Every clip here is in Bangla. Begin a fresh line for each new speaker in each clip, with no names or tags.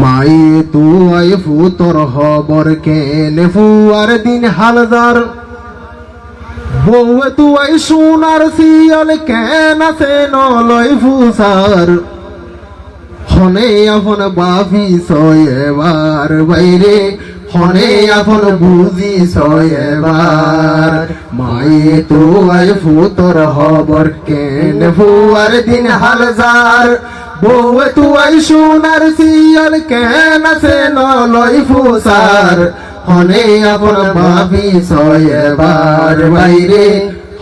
মাই তুই ফুতর হবর কেনে ফুয়ার দিন হালদার। বউয়ে তুই সোনার শিয়াল কেন আছে নলয় ফুসার। হনে আপন বাফি সয়েবার বাইরে, হনে আপন বুঝি সয়েবার মায়ে তুই ফুতর হবর কেন ফুয়ার দিন হালজার বউয়ে তুই সোনার শিয়াল কেন আছে নলয় ফুসার? হনে আপন বাফি সয়েবার বাইরে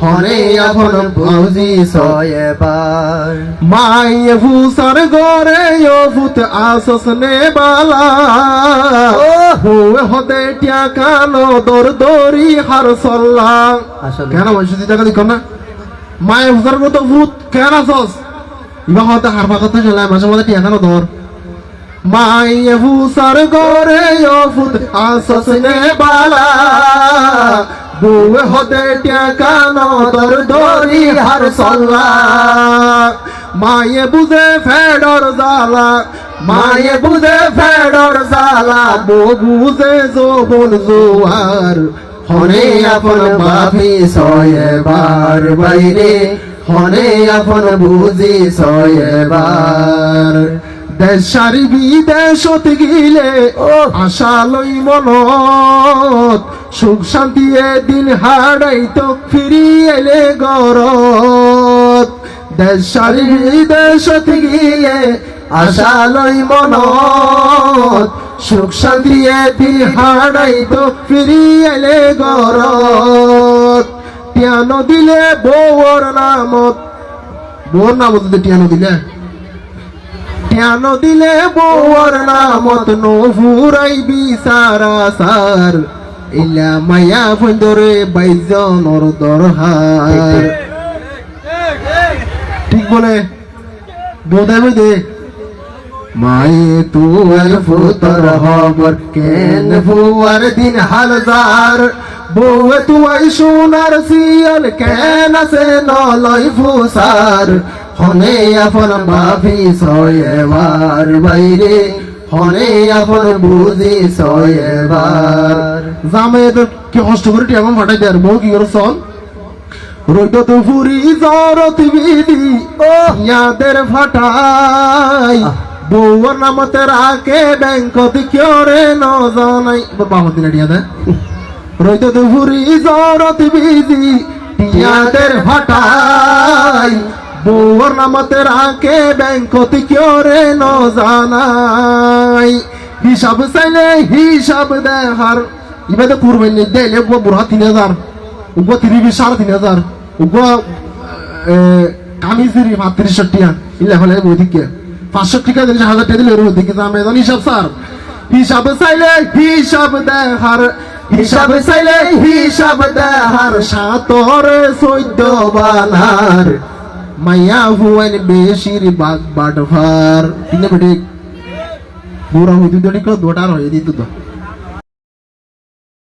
হনে আপন বুঝি সয়েবার মায়ে ফুসার গরে ও ফুত আসস নে বালা হুয়ে হদে টিয়া কানো দর দরি হার সল্লা। কেন বলছি টাকা দিক না? মায়ে ফুসার মতো ভূত কেন আসস ইবা হতে হার পাকতে চলে মাঝে মাঝে টিয়া কানো দর মায়ে ফুসার গরে ফুত আসস নে বালা। বুয়ে হতে টিয়া কানো দর দরি হার সল্লা। মায়ে বুঝে ফেডর জালা মায়ে বুঝে ফেডর জালা বো বুঝে জোবন জোয়ার। হনে আপন বাপি সয়েবার বাইরে। হনে আপন বুঝি সয়েবার দেশারি বিদেশত গিলে আশা লই মনত, সুখ শান্তি এদিন হারাই তো ফিরি এলে দেশ দেশারি বিদেশত গিলে আশা লই মনত, সুখ শান্তি এদিন হারাই তো ফিরি এলে গরত। টিয়ানো দিলে বউর নামত। বউর নামত টিয়ানো দিলে? টিয়ানো দিলে বউর নামত। নো ফুরাই বিচারা সার। ইলা মায়া ফন্দরে বাইজনর দরহার। ঠিক বলে? বোধে বুঝে মায়ে তুয়ার ফুতর হবর কেন ফুয়ার দিন হালজার বউয়ে তুয়াই সোনার সিয়াল কেন আছে নলয় ফুসার হনে আপন বাফি সয়েবার বাইরে হনে আপন বুঝি সয়েবার জামে তো কি কষ্ট করে টিয়াম ফাটাই দেয় আর বউ কি করে সন রইত তো ফুরি জরত বিধি ও। ইয়াদের ফাটাই। বউর নামতে রাখে ব্যাংকত কিয় রে ন জানাই বাবা দিনা টিয়া দে। রইত ফুরি জরত বিধি ইয়াদের ফাটাই বউর নামতে রাখে ব্যাংকত কিয় রে ন জানাই। হিসাব চাইলে হিসাব দেহার। ইবাদে কুরবানি দেলে বুড়া তিন হাজার উগো তিরিশ, সাড়ে তিন হাজার উগো কামিজ দিলি পাত্রিশ টিয়া ইলে হলে বই দিকে পাঁচশো টিকা দিলে হাজার টাকা দিলে ওর দিকে দাম এজন হিসাব স্যার। হিসাব চাইলে হিসাব দেহার। হিসাব চাইলে হিসাব দেহার সাতর চৈদ্য বানার। মাইয়া হুয়েন বেশির বাগ বাটভার তিনে বেটি বুড়া হইতে দড়ি করে দোটার হয়ে দিত তো